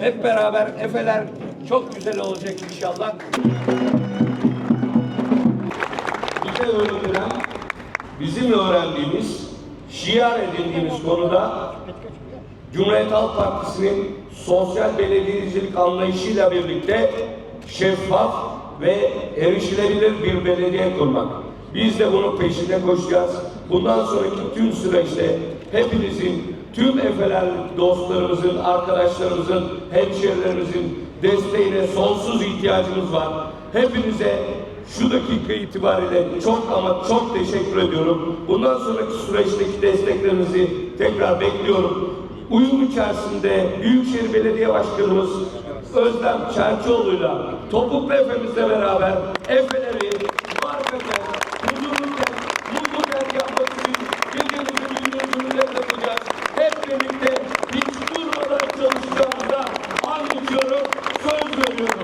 Hep beraber Efeler çok güzel olacak inşallah. Bize öğretilen, bizim öğrendiğimiz, şiar edindiğimiz konuda Cumhuriyet Halk Partisi'nin sosyal belediyecilik anlayışıyla birlikte şeffaf ve erişilebilir bir belediye kurmak. Biz de bunun peşinde koşacağız. Bundan sonraki tüm süreçte hepinizin, tüm Efeler dostlarımızın, arkadaşlarımızın, hemşehrilerimizin desteğine sonsuz ihtiyacımız var. Hepinize şu dakika itibariyle çok ama çok teşekkür ediyorum. Bundan sonraki süreçteki desteklerinizi tekrar bekliyorum. Uyum içerisinde Büyükşehir Belediye Başkanımız Özlem Çerçioğlu'yla Topuklu Efe'mizle beraber Efe'leri and içiyorum, söz veriyorum.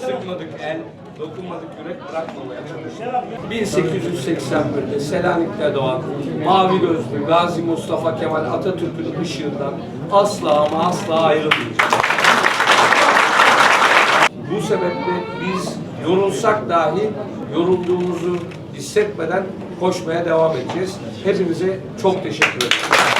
Sıkmadık el, dokunmadık yürek bırakmamaya çalıştık. 1881'de Selanik'te doğan mavi gözlü Gazi Mustafa Kemal Atatürk'ün ışığından asla ama asla ayrılmayacak. Bu sebeple biz yorulsak dahi yorulduğumuzu hissetmeden koşmaya devam edeceğiz. Hepinize çok teşekkür ederim.